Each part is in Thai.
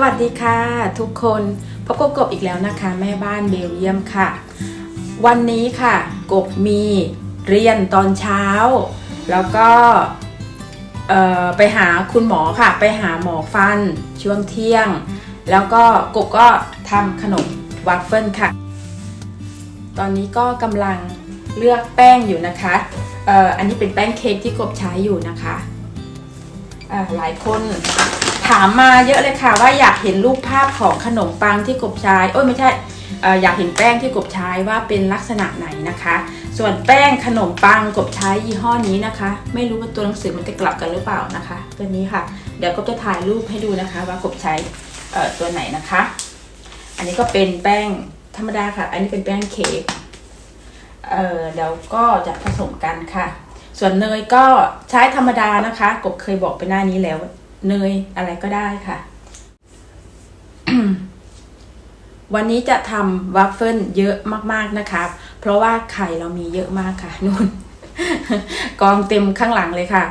สวัสดีค่ะ ทุกคนพบกับกบอีกแล้วนะคะ แม่บ้านเบลเยียมค่ะ วันนี้ค่ะ กบมีเรียนตอนเช้า แล้วก็ไปหาคุณหมอค่ะ ไปหาหมอฟันช่วงเที่ยง แล้วก็กบก็ทำขนมวัฟเฟิลค่ะ ตอนนี้ก็กำลังเลือกแป้งอยู่นะคะออันนี้เป็นแป้งเค้กที่กบใช้อยู่นะคะอ่อหลายคน ถามมาเยอะเลยค่ะว่าอยากเห็นรูปภาพของขนมปังที่กบใช้โอ้ยไม่ใช่ออยากเห็นแป้งที่กบใช้ว่าเป็นลักษณะไหนนะคะ ส่วนแป้งขนมปังกบใช้ยี่ห้อนี้นะคะ ไม่รู้ว่าตัวหนังสือมันจะกลับกันหรือเปล่านะคะ ตัวนี้ค่ะ เดี๋ยวกบจะถ่ายรูปให้ดูนะคะ ว่ากบใช้เอ่อตัวไหนนะคะ อันนี้ก็เป็นแป้งธรรมดาค่ะ อันนี้เป็นแป้งเค้กเอ่อเดี๋ยวก็จะผสมกันค่ะ ส่วนเนยก็ใช้ธรรมดานะคะ กบเคยบอกไปหน้านี้แล้ว เนยอะไรก็ได้ค่ะ วันนี้จะทำวัฟเฟิลเยอะมากๆนะคะ เพราะว่าไข่เรามีเยอะมากค่ะนู่นกองเต็มข้างหลังเลยค่ะ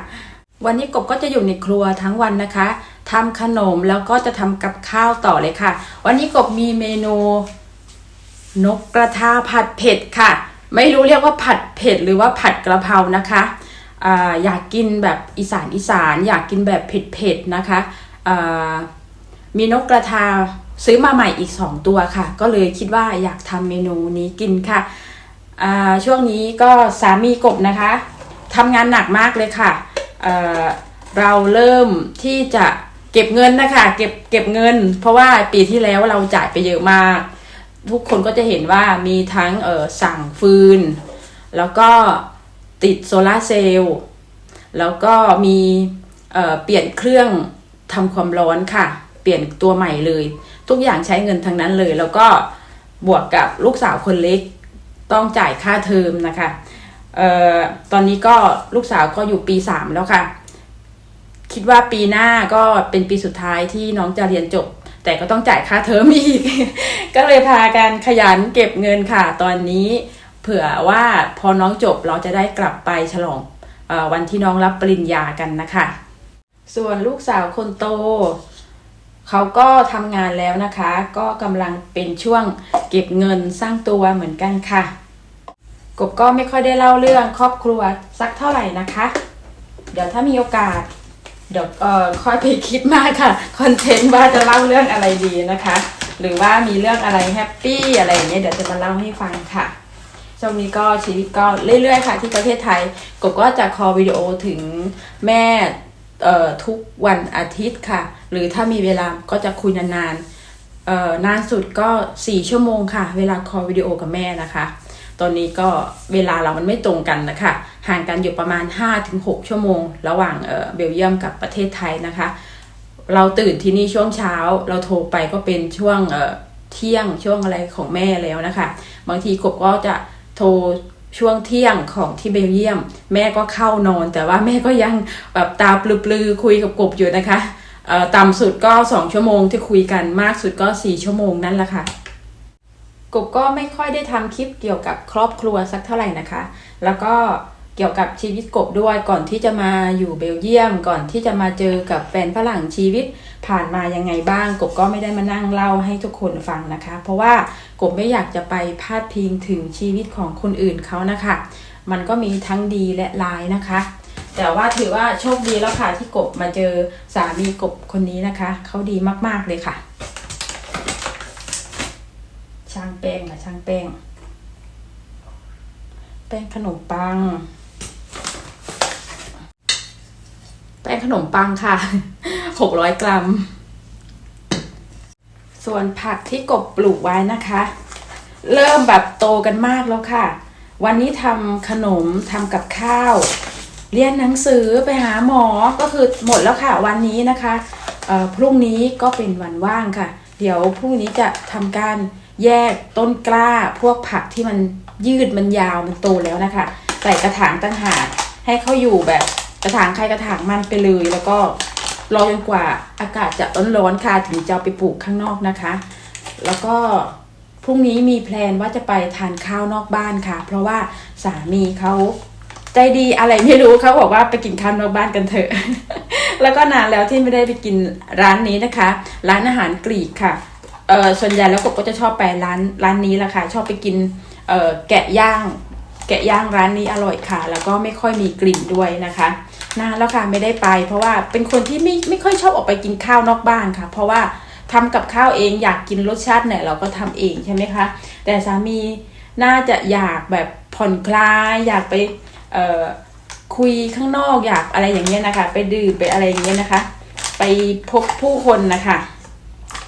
วันนี้กบก็จะอยู่ในครัวทั้งวันนะคะทำขนมแล้วก็จะทำกับข้าวต่อเลยค่ะ วันนี้กบมีเมนู นกกระทาผัดเผ็ดค่ะ ไม่รู้เรียกว่าผัดเผ็ดหรือว่าผัดกระเพรานะคะ อยากกินแบบอีสานอีสานอยากกินแบบเผ็ดๆนะคะมีนกกระทาซื้อมาใหม่อีก 2 ตัวค่ะ ก็เลยคิดว่าอยากทำเมนูนี้กินค่ะช่วงนี้ก็สามีกบนะคะทำงานหนักมากเลยค่ะเเราเริ่มที่จะเก็บเงินนะคะเก็บเก็บเงิน เพราะว่าปีที่แล้วเราจ่ายไปเยอะมาก ทุกคนก็จะเห็นว่ามีทั้งสั่งฟืน แล้วก็ ติดโซลาเซลล์แล้วก็มีเเปลี่ยนเครื่องทำความร้อนค่ะ เปลี่ยนตัวใหม่เลย ทุกอย่างใช้เงินทั้งนั้นเลย แล้วก็บวกกับลูกสาวคนเล็กต้องจ่ายค่าเทอมนะคะออตอนนี้ก็ลูกสาวก็อยู่ปีสามแล้วค่ะ คิดว่าปีหน้าก็เป็นปีสุดท้ายที่น้องจะเรียนจบ แต่ก็ต้องจ่ายค่าเทอมอีก ก็เลยพากันขยันเก็บเงินค่ะ ตอนนี้ เผื่อว่าพอน้องจบเราจะได้กลับไปฉลองออวันที่น้องรับปริญญากันนะคะ ส่วนลูกสาวคนโต เขาก็ทำงานแล้วนะคะ ก็กำลังเป็นช่วงเก็บเงินสร้างตัวเหมือนกันค่ะ กบก็ไม่ค่อยได้เล่าเรื่องครอบครัวสักเท่าไหร่นะคะ เดี๋ยวถ้ามีโอกาสเดี๋ยวเอ่อค่อยไปคิดมากค่ะคอนเทนต์ว่าจะเล่าเรื่องอะไรดีนะคะ หรือว่ามีเรื่องอะไรแฮปปี้อะไรอย่างเงี้ยเดี๋ยวจะมาเล่าให้ฟังค่ะ ช่วงนี้ก็ชีวิตก็เรื่อยๆค่ะ ที่ประเทศไทยกบก็จะคอวิดีโอถึงแม่เอ่อทุกวันอาทิตย์ค่ะ หรือถ้ามีเวลาก็จะคุยนานๆเอ่อนานสุดก็ 4 ชั่วโมงค่ะ เวลาคอวิดีโอกับแม่นะคะ ตอนนี้ก็เวลาเรามันไม่ตรงกันนะคะ ห่างกันอยู่ประมาณ 5-6 ชั่วโมง ระหว่างเอ่อเบลเยียมกับประเทศไทยนะคะ เราตื่นที่นี่ช่วงเช้า เราโทรไปก็เป็นช่วงเอ่อเที่ยงช่วงอะไรของแม่แล้วนะคะ บางทีกบก็จะ โทรช่วงเที่ยงของที่เบลเยียม แม่ก็เข้านอน แต่ว่าแม่ก็ยังแบบตาปลือๆคุยกับกบอยู่นะคะต่ำสุดก็2ชั่วโมงที่คุยกันมากสุดก็4ชั่วโมงนั่นแหละค่ะกบก็ไม่ค่อยได้ทำคลิปเกี่ยวกับครอบครัวสักเท่าไหร่นะคะ แล้วก็ เกี่ยวกับชีวิตกบด้วยก่อนที่จะมาอยู่เบลเยียม ก่อนที่จะมาเจอกับแฟนฝรั่งชีวิตผ่านมายังไงบ้าง กบก็ไม่ได้มานั่งเล่าให้ทุกคนฟังนะคะ เพราะว่ากบไม่อยากจะไปพาดพิงถึงชีวิตของคนอื่นเขานะคะ มันก็มีทั้งดีและร้ายนะคะ แต่ว่าถือว่าโชคดีแล้วค่ะที่กบมาเจอสามีกบคนนี้นะคะเขาดีมากๆเลยค่ะ ช่างแป้งนะช่างแป้งแป้งขนมปัง แป้งขนมปังค่ะหกร้อยกรัม ส่วนผักที่กบปลูกไว้นะคะ เริ่มแบบโตกันมากแล้วค่ะ วันนี้ทำขนมทำกับข้าว เรียนหนังสือไปหาหมอก็คือหมดแล้วค่ะวันนี้นะคะพรุ่งนี้ก็เป็นวันว่างค่ะ เดี๋ยวพรุ่งนี้จะทำการแยกต้นกล้าพวกผักที่มันยืดมันยาวมันโตแล้วนะคะ ใส่กระถางตั้งหากให้เขาอยู่แบบ ระถางใครกระถางมันไปเลย แล้วก็รอจนกว่าอากาศจะร้อนๆค่ะถึงจะเอาไปปลูกข้างนอกนะคะ แล้วก็พรุ่งนี้มีแพลนว่าจะไปทานข้าวนอกบ้านค่ะ เพราะว่าสามีเขาใจดีอะไรไม่รู้เขาบอกว่าไปกินข้าวนอกบ้านกันเถอะ แล้วก็นานแล้วที่ไม่ได้ไปกินร้านนี้นะคะ ร้านอาหารกรีกค่ะเออส่วนใหญ่แล้วกบก็จะชอบไปร้านร้านนี้แหละค่ะ ชอบไปกินเออแกะย่าง แกะย่างร้านนี้อร่อยค่ะ แล้วก็ไม่ค่อยมีกลิ่นด้วยนะคะ นานแล้วค่ะไม่ได้ไป เพราะว่าเป็นคนที่ไม่ไม่ค่อยชอบออกไปกินข้าวนอกบ้านค่ะ เพราะว่าทำกับข้าวเองอยากกินรสชาติไหนเราก็ทำเองใช่ไหมคะ แต่สามีน่าจะอยากแบบผ่อนคลายอยากไปเอ่อคุยข้างนอกอยากอะไรอย่างเงี้ยนะคะ ไปดื่มไปอะไรอย่างเงี้ยนะคะ ไปพบผู้คนนะคะ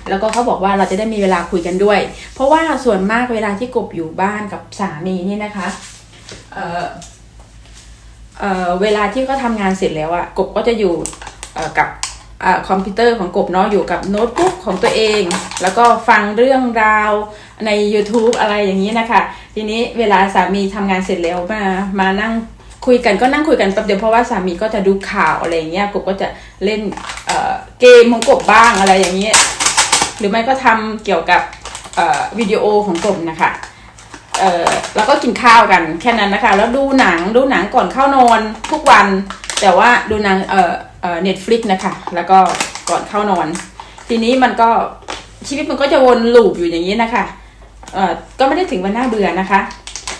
แล้วก็เขาบอกว่าเราจะได้มีเวลาคุยกันด้วย เพราะว่าส่วนมากเวลาที่กบอยู่บ้านกับสามีนี่นะคะ เอ่อ เอ่อเวลาที่เขาทำงานเสร็จแล้วอะกบก็จะอยู่กับอคอมพิวเตอร์ของกบเนาะอยู่กับโน้ตบุ๊กของตัวเอง แล้วก็ฟังเรื่องราวใน YouTube อะไรอย่างนี้นะคะ ทีนี้เวลาสามีทำงานเสร็จแล้วมามานั่งคุยกันก็นั่งคุยกันแป๊บเดียวเพราะว่าสามีก็จะดูข่าวอะไรอย่างเงี้ยกบก็จะเล่นเเกมของกบบ้างอะไรอย่างเงี้ยหรือไม่ก็ทำเกี่ยวกับวิดีโอของกบนะคะ เออแล้วก็กินข้าวกันแค่นั้นนะคะ แล้วดูหนังดูหนังก่อนเข้านอนทุกวัน แต่ว่าดูหนังเออเออเน็ตฟลิกนะคะ แล้วก็ก่อนเข้านอน ทีนี้มันก็ชีวิตมันก็จะวนลูปอยู่อย่างนี้นะคะเออก็ไม่ได้ถึงวันน่าเบื่อนะคะ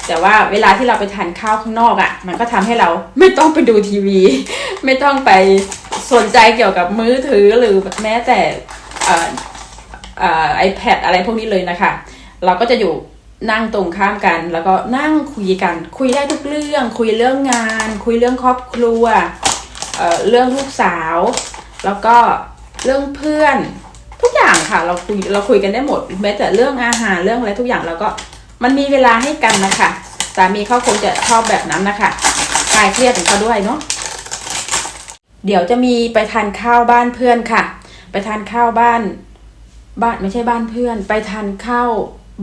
แต่ว่าเวลาที่เราไปทานข้าวข้างนอกอะ่ะ มันก็ทำให้เราไม่ต้องไปดูทีวี ไม่ต้องไปสนใจเกี่ยวกับมือถือหรือแม้แต่เอ่อไอแพดอะไรพวกนี้เลยนะคะ เราก็จะอยู่ นั่งตรงข้ามกัน แล้วก็นั่งคุยกัน คุยได้ทุกเรื่อง คุยเรื่องงาน คุยเรื่องครอบครัวเเรื่องลูกสาว แล้วก็เรื่องเพื่อน ทุกอย่างค่ะ เราคุยเราคุยกันได้หมดแม้แต่เรื่องอาหารเรื่องอะไรทุกอย่างเราก็มันมีเวลาให้กันนะคะสามีเขาคงจะชอบแบบนั้นนะคะคลายเครียดของเขาด้วยเนาะเดี๋ยวจะมีไปทานข้าวบ้านเพื่อนค่ะ ไปทานข้าวบ้าน บ้านไม่ใช่บ้านเพื่อน ไปทานข้าว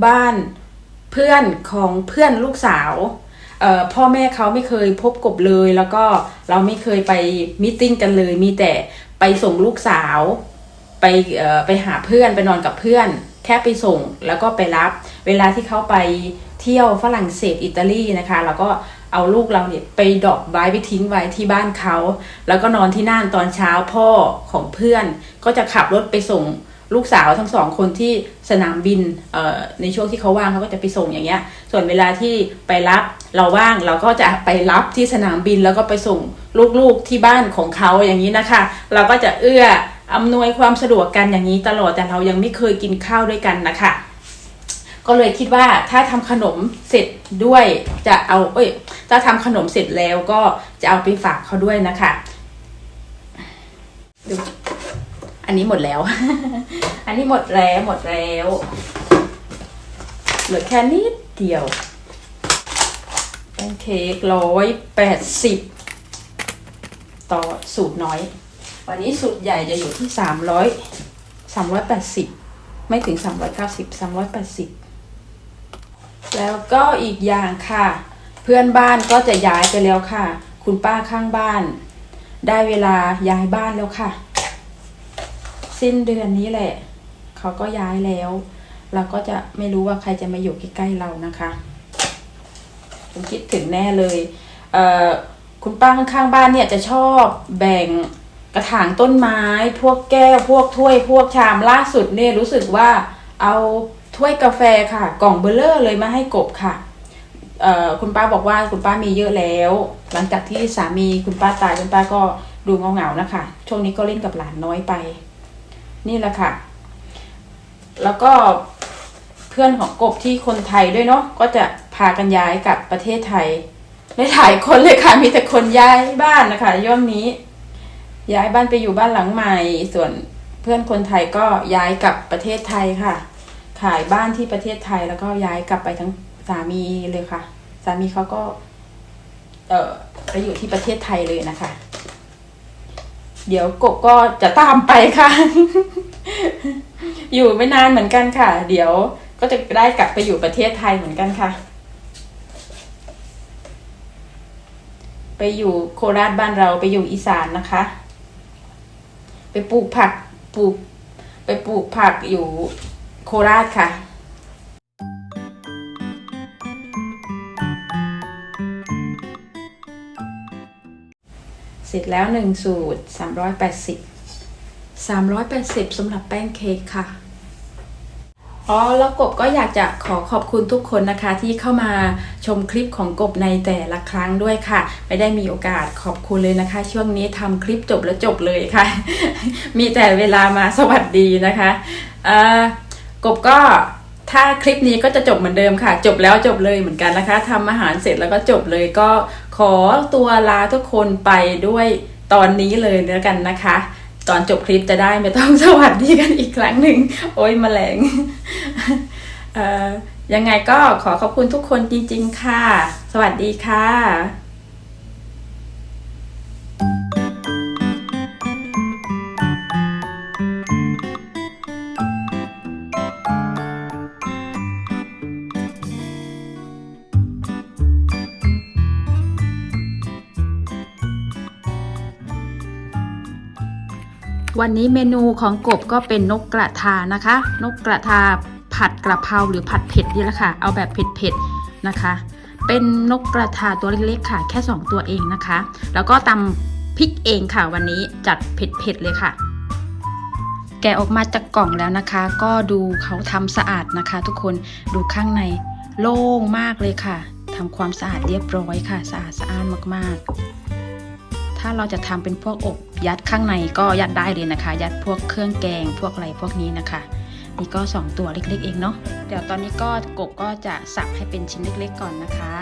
บ้าน พื่อนของเพื่อนลูกสาวพ่อแม่เขาไม่เคยพบกบเลย แล้วก็เราไม่เคยไปมิทติ้งกันเลย มีแต่ไปส่งลูกสาว ไปไปหาเพื่อนไปนอนกับเพื่อน แค่ไปส่งแล้วก็ไปรับ เวลาที่เขาไปเที่ยวฝรั่งเศสอิตาลีนะคะเราก็เอาลูกเราเนี่ยไปดอกไว้ไปทิ้งไว้ที่บ้านเขา แล้วก็นอนที่นั่นตอนเช้าพ่อของเพื่อน ก็จะขับรถไปส่ง ลูกสาวทั้งสองคนที่สนามบินเอ่อในช่วงที่เขาว่างเขาก็จะไปส่งอย่างเงี้ย ส่วนเวลาที่ไปรับเราว่างเราก็จะไปรับที่สนามบินแล้วก็ไปส่งลูกๆที่บ้านของเขาอย่างนี้นะคะ เราก็จะเอื้ออำนวยความสะดวกกันอย่างนี้ตลอดแต่เรายังไม่เคยกินข้าวด้วยกันนะคะก็เลยคิดว่าถ้าทำขนมเสร็จด้วยจะเอาเอ้ยถ้าทำขนมเสร็จแล้วก็จะเอาไปฝากเขาด้วยนะคะดู อันนี้หมดแล้ว อันนี้หมดแล้วหมดแล้ว เหลือแค่นิดเดียวแป้งเค้กร้อยแปดสิบต่อสูตรน้อย วันนี้สูตรใหญ่จะอยู่ที่สามร้อยสามร้อยแปดสิบไม่ถึงสามร้อยเก้าสิบสามร้อยแปดสิบแล้วก็อีกอย่างค่ะ เพื่อนบ้านก็จะย้ายไปแล้วค่ะ คุณป้าข้างบ้าน ได้เวลาย้ายบ้านแล้วค่ะ สิ้นเดือนนี้แหละ เขาก็ย้ายแล้ว เราก็จะไม่รู้ว่าใครจะมาอยู่ใกล้ๆเรานะคะผมคิดถึงแน่เลยเอ่อคุณป้าข้างๆบ้านเนี่ยจะชอบแบ่งกระถางต้นไม้ พวกแก้ว พวกถ้วย พวกชามล่าสุดเนี่ยรู้สึกว่าเอาถ้วยกาแฟค่ะ กล่องเบลเลอร์เลยมาให้กบค่ะคุณป้าบอกว่าคุณป้ามีเยอะแล้ว หลังจากที่สามีคุณป้าตายคุณป้าก็ดูเงาๆนะคะช่วงนี้ก็เล่นกับหลานน้อยไป นี่แหละค่ะ แล้วก็เพื่อนของกบที่คนไทยด้วยเนาะก็จะพากันย้ายกลับประเทศไทยไม่ถ่ายคนเลยค่ะมีแต่คนย้ายบ้านนะคะย่อมนี้ ย้ายบ้านไปอยู่บ้านหลังใหม่ ส่วนเพื่อนคนไทยก็ย้ายกลับประเทศไทยค่ะ ขายบ้านที่ประเทศไทยแล้วก็ย้ายกลับไปทั้งสามีเลยค่ะ สามีเขาก็ เออไปอยู่ที่ประเทศไทยเลยนะคะ เดี๋ยวกบก็จะตามไปค่ะ อยู่ไม่นานเหมือนกันค่ะ เดี๋ยวก็จะได้กลับไปอยู่ประเทศไทยเหมือนกันค่ะ ไปอยู่โคราชบ้านเราไปอยู่อีสานนะคะ ไปปลูกผักปลูก ไปปลูกผักอยู่โคราชค่ะเสร็จแล้วหนึ่งสูตรสามร้อยแปดสิบสามร้อยแปดสิบสำหรับแป้งเค้กค่ะอ๋อแล้วกบก็อยากจะขอขอบคุณทุกคนนะคะ ที่เข้ามาชมคลิปของกบในแต่ละครั้งด้วยค่ะ ไม่ได้มีโอกาสขอบคุณเลยนะคะ ช่วงนี้ทำคลิปจบแล้วจบเลยค่ะ มีแต่เวลามาสวัสดีนะคะอ่ากบก็ถ้าคลิปนี้ก็จะจบเหมือนเดิมค่ะ จบแล้วจบเลยเหมือนกันนะคะทำอาหารเสร็จแล้วก็จบเลยก็ขอตัวลาทุกคนไปด้วยตอนนี้เลยแล้วกันนะคะ ตอนจบคลิปจะได้ไม่ต้องสวัสดีกันอีกครั้งหนึ่ง โอ้ยแมลงยังไงก็ขอขอบคุณทุกคนจริง ๆ ค่ะ สวัสดีค่ะ วันนี้เมนูของกบก็เป็นนกกระทานะคะ นกกระทาผัดกระเพราหรือผัดเผ็ดนี่แหละค่ะ เอาแบบเผ็ดๆนะคะ เป็นนกกระทาตัวเล็กๆค่ะ แค่ 2 ตัวเองนะคะ แล้วก็ตำพริกเองค่ะ วันนี้จัดเผ็ดๆเลยค่ะ แกะออกมาจากกล่องแล้วนะคะ ก็ดูเขาทำสะอาดนะคะ ทุกคนดูข้างในโล่งมากเลยค่ะทำความสะอาดเรียบร้อยค่ะ สะอาดสะอ้านมากๆ ถ้าเราจะทำเป็นพวกอบ ยัดข้างในก็ยัดได้เลยนะคะ ยัดพวกเครื่องแกงพวกอะไรพวกนี้นะคะนี่ก็ 2 ตัวเล็กๆเองเนาะเดี๋ยวตอนนี้ก็กบก็จะสับให้เป็นชิ้นเล็กๆก่อนนะคะ